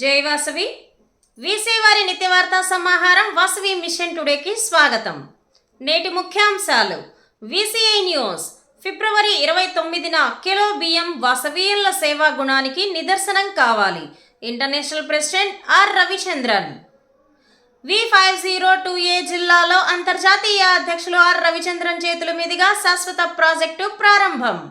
జై వాసవి. వీసీ వారి నిత్యవార్తా సమాహారం వాసవి మిషన్ టుడేకి స్వాగతం. నేటి ముఖ్యాంశాలు. VCI news. ఫిబ్రవరి ఇరవై తొమ్మిదిన కిలో బియ్యం వాసవీయుల సేవా గుణానికి నిదర్శనం కావాలి. International president R Ravichandran. V five zero two A జిల్లాలో అంతర్జాతీయ అధ్యక్షులు ఆర్ రవిచంద్రన్ చేతుల మీదుగా శాశ్వత ప్రాజెక్టు ప్రారంభం.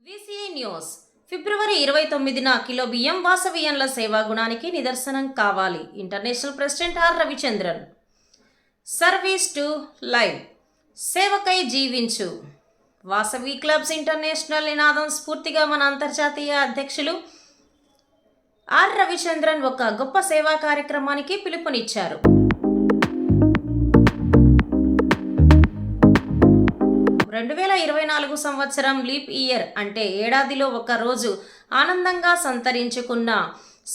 ఫిబ్రవరి ఇరవై తొమ్మిదిన కిలో బియ్యం వాసవియన్ల సేవా గుణానికి నిదర్శనం కావాలి. International president R Ravichandran. Service to live. సేవకై జీవించు. వాసవి క్లబ్స్ ఇంటర్నేషనల్ నినాదం స్ఫూర్తిగా మన అంతర్జాతీయ అధ్యక్షులు ఆర్ రవిచంద్రన్ ఒక గొప్ప సేవా కార్యక్రమానికి పిలుపునిచ్చారు. రెండు వేల ఇరవై నాలుగు సంవత్సరం లీప్ ఇయర్ అంటే ఏడాదిలో ఒక రోజు ఆనందంగా సంతరించుకున్న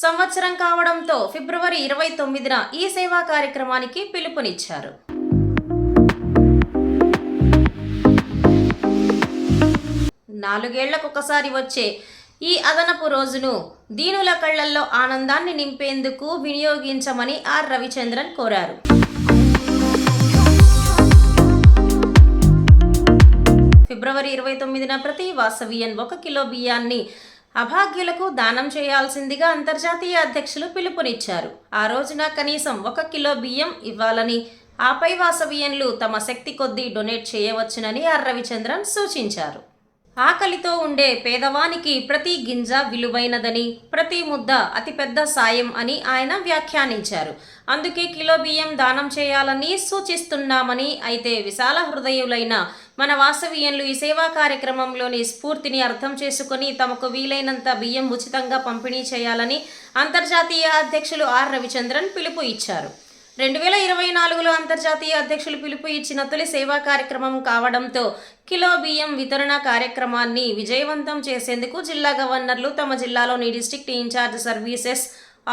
సంవత్సరం కావడంతో ఫిబ్రవరి ఇరవై తొమ్మిదిన ఈ సేవా కార్యక్రమానికి పిలుపునిచ్చారు. నాలుగేళ్ళకొకసారి వచ్చే ఈ అదనపు రోజును దీనుల కళ్ళల్లో ఆనందాన్ని నింపేందుకు వినియోగించమని ఆర్ రవిచంద్రన్ కోరారు. ఫిబ్రవరి ఇరవై తొమ్మిదిన ప్రతి వాసవియన్ ఒక కిలో బియ్యాన్ని అభాగ్యులకు దానం చేయాల్సిందిగా అంతర్జాతీయ అధ్యక్షులు పిలుపునిచ్చారు. ఆ రోజున కనీసం ఒక కిలో బియ్యం ఇవ్వాలని ఆపై వాసవియన్లు తమ శక్తి కొద్దీ డొనేట్ చేయవచ్చునని ఆర్ రవిచంద్రన్ సూచించారు. ఆకలితో ఉండే పేదవానికి ప్రతి గింజ విలువైనదని ప్రతి ముద్ద అతిపెద్ద సాయం అని ఆయన వ్యాఖ్యానించారు. అందుకే కిలో బియ్యం దానం చేయాలని సూచిస్తున్నామని అయితే విశాల హృదయులైన మన వాసవీయంలు ఈ సేవా కార్యక్రమంలోని స్ఫూర్తిని అర్థం చేసుకొని తమకు వీలైనంత బియ్యం ఉచితంగా పంపిణీ చేయాలని అంతర్జాతీయ అధ్యక్షులు ఆర్ రవిచంద్రన్ పిలుపు ఇచ్చారు. రెండు వేల ఇరవై నాలుగులో అంతర్జాతీయ అధ్యక్షులు పిలుపు ఇచ్చిన తొలి సేవా కార్యక్రమం కావడంతో కిలో బియ్యం వితరణ కార్యక్రమాన్ని విజయవంతం చేసేందుకు జిల్లా గవర్నర్లు తమ జిల్లాలోని డిస్టిక్ట్ ఇన్ఛార్జ్ సర్వీసెస్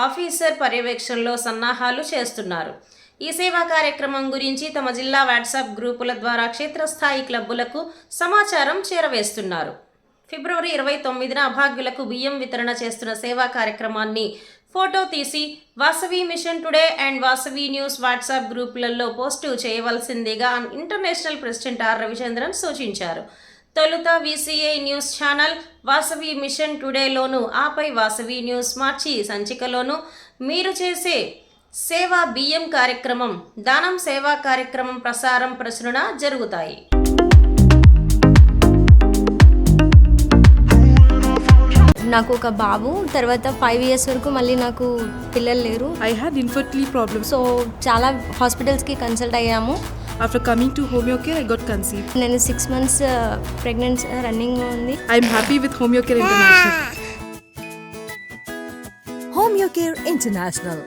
ఆఫీసర్ పర్యవేక్షణలో సన్నాహాలు చేస్తున్నారు. ఈ సేవా కార్యక్రమం గురించి తమ జిల్లా వాట్సాప్ గ్రూపుల ద్వారా క్షేత్రస్థాయి క్లబ్బులకు సమాచారం చేరవేస్తున్నారు. ఫిబ్రవరి ఇరవై తొమ్మిదిన అభాగ్యులకు బియ్యం వితరణ చేస్తున్న సేవా కార్యక్రమాన్ని ఫోటో తీసి Vasavi mission today and Vasavi news WhatsApp గ్రూపులలో post చేయవలసిందిగా ఇంటర్నేషనల్ ప్రెసిడెంట్ ఆర్ రవిచంద్రన్ సూచించారు. తొలుత VCI news channel Vasavi mission టుడేలోను ఆపై వాసవి న్యూస్ మార్చి సంచికలోను మీరు చేసే సేవా బియ్యం కార్యక్రమం దానం సేవా కార్యక్రమం ప్రసారం ప్రచురణ జరుగుతాయి. నాకు ఒక బాబు తర్వాత ఫైవ్ ఇయర్స్ వరకు మళ్ళీ నాకు పిల్లలు లేరు I had infertility problems. So చాలా హాస్పిటల్స్కి కన్సల్ట్ అయ్యాము After coming to Homeocare, I got conceived. నేను సిక్స్ మంత్స్ ప్రెగ్నెన్సీ రన్నింగ్ ఉంది I'm happy with Homeocare International. Homeocare International.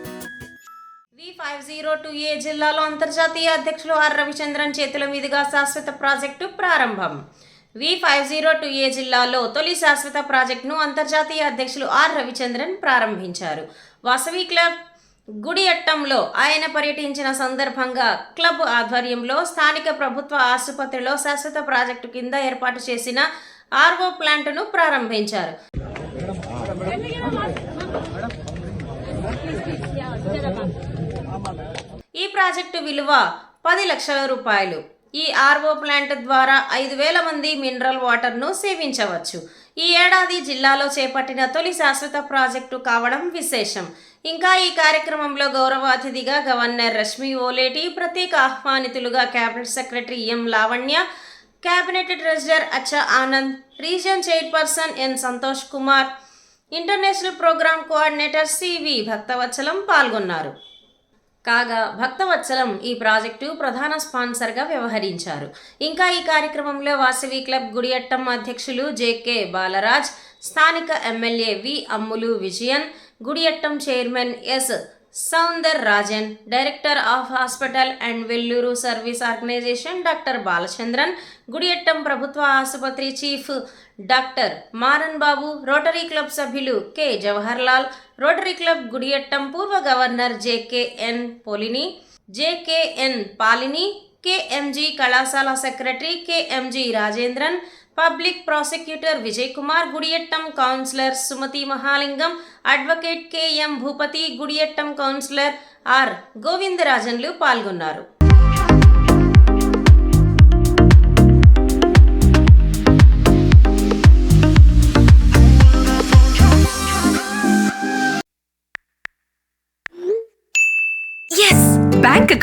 V five zero two A జిల్లాలో అంతర్జాతీయ అధ్యక్షులు ఆర్ రవిచంద్రన్ చేతుల మీదుగా శాశ్వత ప్రాజెక్టు ప్రారంభం V five zero two A జిల్లాలో తొలి శాశ్వత ప్రాజెక్టును అంతర్జాతీయ అధ్యక్షులు ఆర్ రవిచంద్రన్ ప్రారంభించారు. వాసవి క్లబ్ గుడి అట్టంలో ఆయన పర్యటించిన సందర్భంగా క్లబ్ ఆధ్వర్యంలో స్థానిక ప్రభుత్వ ఆసుపత్రిలో శాశ్వత ప్రాజెక్టు కింద ఏర్పాటు చేసిన ఆర్వో ప్లాంట్ను ప్రారంభించారు. ఈ ప్రాజెక్టు విలువ పది లక్షల రూపాయలు. ఈ ఆర్ఓ ప్లాంట్ ద్వారా ఐదు వేల మంది మినరల్ వాటర్ను సేవించవచ్చు. ఈ ఏడాది జిల్లాలో చేపట్టిన తొలి శాశ్వత ప్రాజెక్టు కావడం విశేషం. ఇంకా ఈ కార్యక్రమంలో గౌరవ అతిథిగా గవర్నర్ రష్మి ఓలేటి ప్రత్యేక ఆహ్వానితులుగా cabinet secretary M Lavanya cabinet treasurer Accha Anand region chairperson N Santosh Kumar international programme coordinator CV Bhaktavatsalam పాల్గొన్నారు. కాగా భక్తవత్సలం ఈ ప్రాజెక్టు ప్రధాన స్పాన్సర్గా వ్యవహరించారు. ఇంకా ఈ కార్యక్రమంలో వాసవి క్లబ్ గుడియట్టం అధ్యక్షులు జేకే బాలరాజ్ స్థానిక MLA V Ammulu Vijayan Gudiyattam chairman S Soundar Rajan director of hospital and Vellore service organisation doctor Balachandran Gudiyattam ప్రభుత్వ ఆసుపత్రి chief doctor Maran Babu rotary club సభ్యులు K. Jawaharlal rotary club Gudiyattam పూర్వ governor JKN Polini JKN Palini KMG కళాశాల secretary KMG Rajendran public prosecutor Vijay Kumar Gudiyattam councillor Sumathi Mahalingam advocate KM Bhupathi Gudiyattam councillor R గోవిందరాజన్లు పాల్గొన్నారు.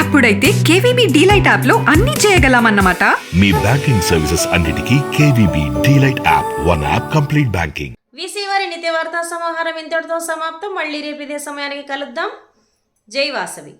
అప్పుడైతే KVB DLite యాప్లో అన్ని చేయగలమన్నమాట. మీ banking services అన్నిటికీ KVB DLite app one app complete banking. VC వారి నిత్య వార్తా సమాహారం ఇంతటితో సమాప్తం. మళ్ళీ రేపు ఇదే సమయానికి కలుద్దాం. జై వాసవి.